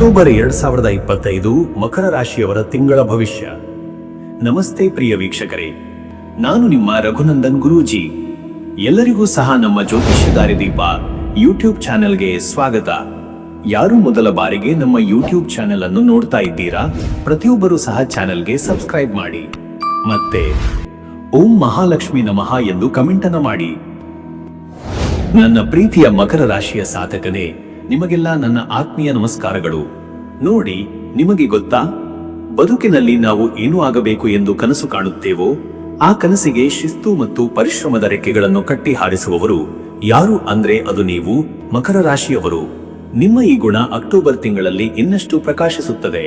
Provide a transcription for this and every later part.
October ಎರಡ್ ಸಾವಿರದ ಇಪ್ಪತ್ತೈದು ಮಕರ ರಾಶಿಯವರ ತಿಂಗಳ ಭವಿಷ್ಯ. ನಮಸ್ತೆ ಪ್ರಿಯ ವೀಕ್ಷಕರೇ, ನಾನು ನಿಮ್ಮ ರಘುನಂದನ್ ಗುರೂಜಿ. ಎಲ್ಲರಿಗೂ ಸಹ ನಮ್ಮ ಜ್ಯೋತಿಷ್ಯ ದಾರಿದೀಪ ಯೂಟ್ಯೂಬ್ ಚಾನೆಲ್ಗೆ ಸ್ವಾಗತ. ಯಾರು ಮೊದಲ ಬಾರಿಗೆ ನಮ್ಮ ಯೂಟ್ಯೂಬ್ ಚಾನೆಲ್ ಅನ್ನು ನೋಡ್ತಾ ಇದ್ದೀರಾ, ಪ್ರತಿಯೊಬ್ಬರು ಸಹ ಚಾನೆಲ್ಗೆ ಸಬ್ಸ್ಕ್ರೈಬ್ ಮಾಡಿ. ಮತ್ತೆ, ಓಂ ಮಹಾಲಕ್ಷ್ಮಿ ನಮಃ ಎಂದು ಕಮೆಂಟ್ ಅನ್ನು ಮಾಡಿ. ನನ್ನ ಪ್ರೀತಿಯ ಮಕರ ರಾಶಿಯ ಸಾಧಕನೇ ನಿಮಗೆಲ್ಲ ನನ್ನ ಆತ್ಮೀಯ ನಮಸ್ಕಾರಗಳು. ನೋಡಿ, ನಿಮಗೆ ಗೊತ್ತಾ? ಬದುಕಿನಲ್ಲಿ ನಾವು ಏನು ಆಗಬೇಕು ಎಂದು ಕನಸು ಕಾಣುತ್ತೇವೋ, ಆ ಕನಸಿಗೆ ಶಿಸ್ತು ಮತ್ತು ಪರಿಶ್ರಮದ ರೆಕ್ಕೆಗಳನ್ನು ಕಟ್ಟಿ ಹಾರಿಸುವವರು ಯಾರು ಅಂದ್ರೆ ಅದು ನೀವು, ಮಕರ ರಾಶಿಯವರು. ನಿಮ್ಮ ಈ ಗುಣ ಅಕ್ಟೋಬರ್ ತಿಂಗಳಲ್ಲಿ ಇನ್ನಷ್ಟು ಪ್ರಕಾಶಿಸುತ್ತದೆ.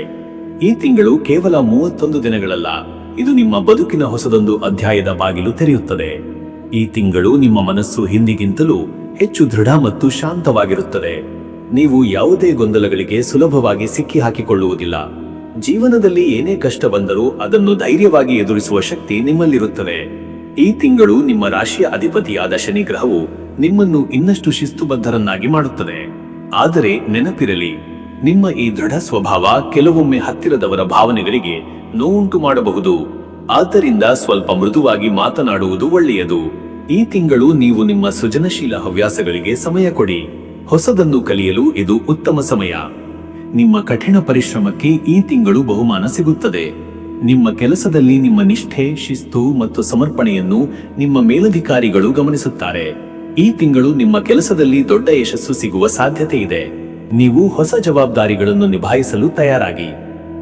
ಈ ತಿಂಗಳು ಕೇವಲ ಮೂವತ್ತೊಂದು ದಿನಗಳಲ್ಲ, ಇದು ನಿಮ್ಮ ಬದುಕಿನ ಹೊಸದೊಂದು ಅಧ್ಯಾಯದ ಬಾಗಿಲು ತೆರೆಯುತ್ತದೆ. ಈ ತಿಂಗಳು ನಿಮ್ಮ ಮನಸ್ಸು ಹಿಂದಿಗಿಂತಲೂ ಹೆಚ್ಚು ದೃಢ ಮತ್ತು ಶಾಂತವಾಗಿರುತ್ತದೆ. ನೀವು ಯಾವುದೇ ಗೊಂದಲಗಳಿಗೆ ಸುಲಭವಾಗಿ ಸಿಕ್ಕಿ ಹಾಕಿಕೊಳ್ಳುವುದಿಲ್ಲ ಜೀವನದಲ್ಲಿ ಏನೇ ಕಷ್ಟ ಬಂದರೂ ಅದನ್ನು ಧೈರ್ಯವಾಗಿ ಎದುರಿಸುವ ಶಕ್ತಿ ನಿಮ್ಮಲ್ಲಿರುತ್ತದೆ. ಈ ತಿಂಗಳು ನಿಮ್ಮ ರಾಶಿಯ ಅಧಿಪತಿಯಾದ ಶನಿ ಗ್ರಹವು ನಿಮ್ಮನ್ನು ಇನ್ನಷ್ಟು ಶಿಸ್ತುಬದ್ಧರನ್ನಾಗಿ ಮಾಡುತ್ತದೆ. ಆದರೆ ನೆನಪಿರಲಿ, ನಿಮ್ಮ ಈ ದೃಢ ಸ್ವಭಾವ ಕೆಲವೊಮ್ಮೆ ಹತ್ತಿರದವರ ಭಾವನೆಗಳಿಗೆ ನೋವುಂಟು ಮಾಡಬಹುದು. ಆದ್ದರಿಂದ ಸ್ವಲ್ಪ ಮೃದುವಾಗಿ ಮಾತನಾಡುವುದು ಒಳ್ಳೆಯದು. ಈ ತಿಂಗಳು ನೀವು ನಿಮ್ಮ ಸೃಜನಶೀಲ ಹವ್ಯಾಸಗಳಿಗೆ ಸಮಯ ಕೊಡಿ. ಹೊಸದನ್ನು ಕಲಿಯಲು ಇದು ಉತ್ತಮ ಸಮಯ. ನಿಮ್ಮ ಕಠಿಣ ಪರಿಶ್ರಮಕ್ಕೆ ಈ ತಿಂಗಳು ಬಹುಮಾನ ಸಿಗುತ್ತದೆ. ನಿಮ್ಮ ಕೆಲಸದಲ್ಲಿ ನಿಮ್ಮ ನಿಷ್ಠೆ, ಶಿಸ್ತು ಮತ್ತು ಸಮರ್ಪಣೆಯನ್ನು ನಿಮ್ಮ ಮೇಲಧಿಕಾರಿಗಳು ಗಮನಿಸುತ್ತಾರೆ. ಈ ತಿಂಗಳು ನಿಮ್ಮ ಕೆಲಸದಲ್ಲಿ ದೊಡ್ಡ ಯಶಸ್ಸು ಸಿಗುವ ಸಾಧ್ಯತೆ ಇದೆ. ನೀವು ಹೊಸ ಜವಾಬ್ದಾರಿಗಳನ್ನು ನಿಭಾಯಿಸಲು ತಯಾರಾಗಿ.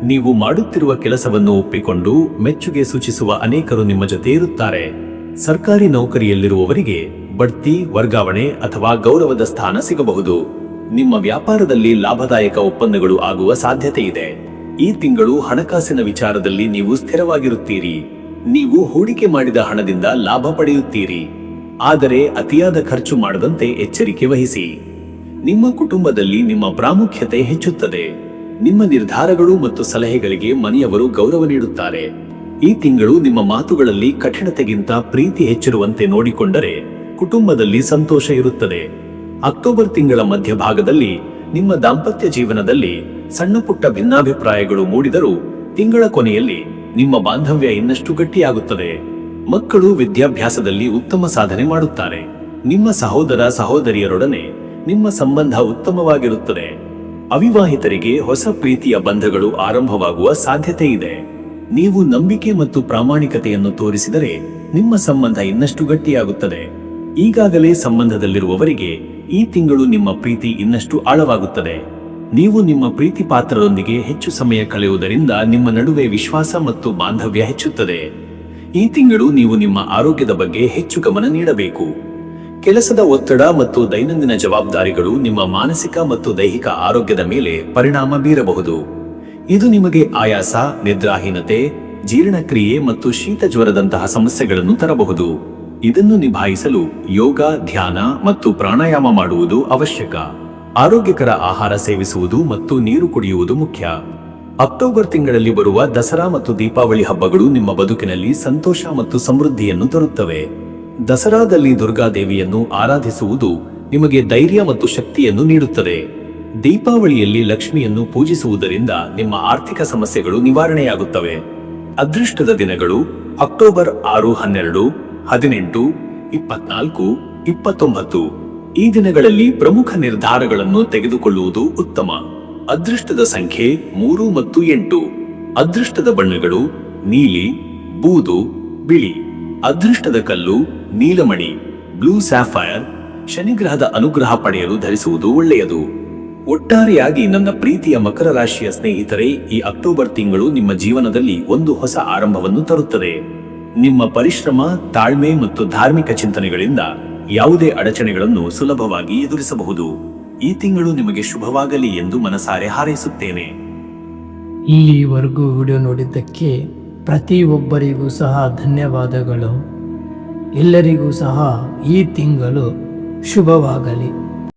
ನೀವು ಮಾಡುತ್ತಿರುವ ಕೆಲಸವನ್ನು ಒಪ್ಪಿಕೊಂಡು ಮೆಚ್ಚುಗೆ ಸೂಚಿಸುವ ಅನೇಕರು ನಿಮ್ಮ ಜೊತೆ ಇರುತ್ತಾರೆ. ಸರ್ಕಾರಿ ನೌಕರಿಯಲ್ಲಿರುವವರಿಗೆ ಬಡ್ತಿ, ವರ್ಗಾವಣೆ ಅಥವಾ ಗೌರವದ ಸ್ಥಾನ ಸಿಗಬಹುದು. ನಿಮ್ಮ ವ್ಯಾಪಾರದಲ್ಲಿ ಲಾಭದಾಯಕ ಒಪ್ಪಂದಗಳು ಆಗುವ ಸಾಧ್ಯತೆ ಇದೆ. ಈ ತಿಂಗಳು ಹಣಕಾಸಿನ ವಿಚಾರದಲ್ಲಿ ನೀವು ಸ್ಥಿರವಾಗಿರುತ್ತೀರಿ. ನೀವು ಹೂಡಿಕೆ ಮಾಡಿದ ಹಣದಿಂದ ಲಾಭ ಪಡೆಯುತ್ತೀರಿ. ಆದರೆ ಅತಿಯಾದ ಖರ್ಚು ಮಾಡದಂತೆ ಎಚ್ಚರಿಕೆ ವಹಿಸಿ. ನಿಮ್ಮ ಕುಟುಂಬದಲ್ಲಿ ನಿಮ್ಮ ಪ್ರಾಮುಖ್ಯತೆ ಹೆಚ್ಚುತ್ತದೆ. ನಿಮ್ಮ ನಿರ್ಧಾರಗಳು ಮತ್ತು ಸಲಹೆಗಳಿಗೆ ಮನೆಯವರು ಗೌರವ ನೀಡುತ್ತಾರೆ. ಈ ತಿಂಗಳು ನಿಮ್ಮ ಮಾತುಗಳಲ್ಲಿ ಕಠಿಣತೆಗಿಂತ ಪ್ರೀತಿ ಹೆಚ್ಚಿರುವಂತೆ ನೋಡಿಕೊಂಡರೆ ಕುಟುಂಬದಲ್ಲಿ ಸಂತೋಷ ಇರುತ್ತದೆ. ಅಕ್ಟೋಬರ್ ತಿಂಗಳ ಮಧ್ಯಭಾಗದಲ್ಲಿ ನಿಮ್ಮ ದಾಂಪತ್ಯ ಜೀವನದಲ್ಲಿ ಸಣ್ಣ ಪುಟ್ಟ ಭಿನ್ನಾಭಿಪ್ರಾಯಗಳು ಮೂಡಿದರೂ ತಿಂಗಳ ಕೊನೆಯಲ್ಲಿ ನಿಮ್ಮ ಬಾಂಧವ್ಯ ಇನ್ನಷ್ಟು ಗಟ್ಟಿಯಾಗುತ್ತದೆ. ಮಕ್ಕಳು ವಿದ್ಯಾಭ್ಯಾಸದಲ್ಲಿ ಉತ್ತಮ ಸಾಧನೆ ಮಾಡುತ್ತಾರೆ. ನಿಮ್ಮ ಸಹೋದರ ಸಹೋದರಿಯರೊಡನೆ ನಿಮ್ಮ ಸಂಬಂಧ ಉತ್ತಮವಾಗಿರುತ್ತದೆ. ಅವಿವಾಹಿತರಿಗೆ ಹೊಸ ಪ್ರೀತಿಯ ಬಂಧಗಳು ಆರಂಭವಾಗುವ ಸಾಧ್ಯತೆ ಇದೆ. ನೀವು ನಂಬಿಕೆ ಮತ್ತು ಪ್ರಾಮಾಣಿಕತೆಯನ್ನು ತೋರಿಸಿದರೆ ನಿಮ್ಮ ಸಂಬಂಧ ಇನ್ನಷ್ಟು ಗಟ್ಟಿಯಾಗುತ್ತದೆ. ಈಗಾಗಲೇ ಸಂಬಂಧದಲ್ಲಿರುವವರಿಗೆ ಈ ತಿಂಗಳು ನಿಮ್ಮ ಪ್ರೀತಿ ಇನ್ನಷ್ಟು ಆಳವಾಗುತ್ತದೆ. ನೀವು ನಿಮ್ಮ ಪ್ರೀತಿ ಪಾತ್ರರೊಂದಿಗೆ ಹೆಚ್ಚು ಸಮಯ ಕಳೆಯುವುದರಿಂದ ನಿಮ್ಮ ನಡುವೆ ವಿಶ್ವಾಸ ಮತ್ತು ಬಾಂಧವ್ಯ ಹೆಚ್ಚುತ್ತದೆ. ಈ ತಿಂಗಳು ನೀವು ನಿಮ್ಮ ಆರೋಗ್ಯದ ಬಗ್ಗೆ ಹೆಚ್ಚು ಗಮನ ನೀಡಬೇಕು. ಕೆಲಸದ ಒತ್ತಡ ಮತ್ತು ದೈನಂದಿನ ಜವಾಬ್ದಾರಿಗಳು ನಿಮ್ಮ ಮಾನಸಿಕ ಮತ್ತು ದೈಹಿಕ ಆರೋಗ್ಯದ ಮೇಲೆ ಪರಿಣಾಮ ಬೀರಬಹುದು. ಇದು ನಿಮಗೆ ಆಯಾಸ, ನಿದ್ರಾಹೀನತೆ, ಜೀರ್ಣಕ್ರಿಯೆ ಮತ್ತು ಶೀತ ಜ್ವರದಂತಹ ಸಮಸ್ಯೆಗಳನ್ನು ತರಬಹುದು. ಇದನ್ನು ನಿಭಾಯಿಸಲು ಯೋಗ, ಧ್ಯಾನ ಮತ್ತು ಪ್ರಾಣಾಯಾಮ ಮಾಡುವುದು ಅವಶ್ಯಕ. ಆರೋಗ್ಯಕರ ಆಹಾರ ಸೇವಿಸುವುದು ಮತ್ತು ನೀರು ಕುಡಿಯುವುದು ಮುಖ್ಯ. ಅಕ್ಟೋಬರ್ ತಿಂಗಳಲ್ಲಿ ಬರುವ ದಸರಾ ಮತ್ತು ದೀಪಾವಳಿ ಹಬ್ಬಗಳು ನಿಮ್ಮ ಬದುಕಿನಲ್ಲಿ ಸಂತೋಷ ಮತ್ತು ಸಮೃದ್ಧಿಯನ್ನು ತರುತ್ತವೆ. ದಸರಾದಲ್ಲಿ ದುರ್ಗಾದೇವಿಯನ್ನು ಆರಾಧಿಸುವುದು ನಿಮಗೆ ಧೈರ್ಯ ಮತ್ತು ಶಕ್ತಿಯನ್ನು ನೀಡುತ್ತದೆ. ದೀಪಾವಳಿಯಲ್ಲಿ ಲಕ್ಷ್ಮಿಯನ್ನು ಪೂಜಿಸುವುದರಿಂದ ನಿಮ್ಮ ಆರ್ಥಿಕ ಸಮಸ್ಯೆಗಳು ನಿವಾರಣೆಯಾಗುತ್ತವೆ. ಅದೃಷ್ಟದ ದಿನಗಳು ಅಕ್ಟೋಬರ್ ಆರು ಹನ್ನೆರಡು ಹದಿನೆಂಟು, ಇಪ್ಪತ್ನಾಲ್ಕು, ಇಪ್ಪತ್ತೊಂಬತ್ತು. ಈ ದಿನಗಳಲ್ಲಿ ಪ್ರಮುಖ ನಿರ್ಧಾರಗಳನ್ನು ತೆಗೆದುಕೊಳ್ಳುವುದು ಉತ್ತಮ. ಅದೃಷ್ಟದ ಸಂಖ್ಯೆ ಮೂರು ಮತ್ತು ಎಂಟು. ಅದೃಷ್ಟದ ಬಣ್ಣಗಳು ನೀಲಿ, ಬೂದು, ಬಿಳಿ. ಅದೃಷ್ಟದ ಕಲ್ಲು ನೀಲಮಣಿ, ಬ್ಲೂ ಸ್ಯಾಫೈರ್. ಶನಿಗ್ರಹದ ಅನುಗ್ರಹ ಪಡೆಯಲು ಧರಿಸುವುದು ಒಳ್ಳೆಯದು. ಒಟ್ಟಾರೆಯಾಗಿ ನನ್ನ ಪ್ರೀತಿಯ ಮಕರ ರಾಶಿಯ ಸ್ನೇಹಿತರೆ, ಈ ಅಕ್ಟೋಬರ್ ತಿಂಗಳು ನಿಮ್ಮ ಜೀವನದಲ್ಲಿ ಒಂದು ಹೊಸ ಆರಂಭವನ್ನು ತರುತ್ತದೆ. ನಿಮ್ಮ ಪರಿಶ್ರಮ, ತಾಳ್ಮೆ ಮತ್ತು ಧಾರ್ಮಿಕ ಚಿಂತನೆಗಳಿಂದ ಯಾವುದೇ ಅಡಚಣೆಗಳನ್ನು ಸುಲಭವಾಗಿ ಎದುರಿಸಬಹುದು. ಈ ತಿಂಗಳು ನಿಮಗೆ ಶುಭವಾಗಲಿ ಎಂದು ಮನಸಾರೆ ಹಾರೈಸುತ್ತೇನೆ. ಇಲ್ಲಿವರೆಗೂ ವಿಡಿಯೋ ನೋಡಿದ್ದಕ್ಕೆ ಪ್ರತಿಯೊಬ್ಬರಿಗೂ ಸಹ ಧನ್ಯವಾದಗಳು. ಎಲ್ಲರಿಗೂ ಸಹ ಈ ತಿಂಗಳು ಶುಭವಾಗಲಿ.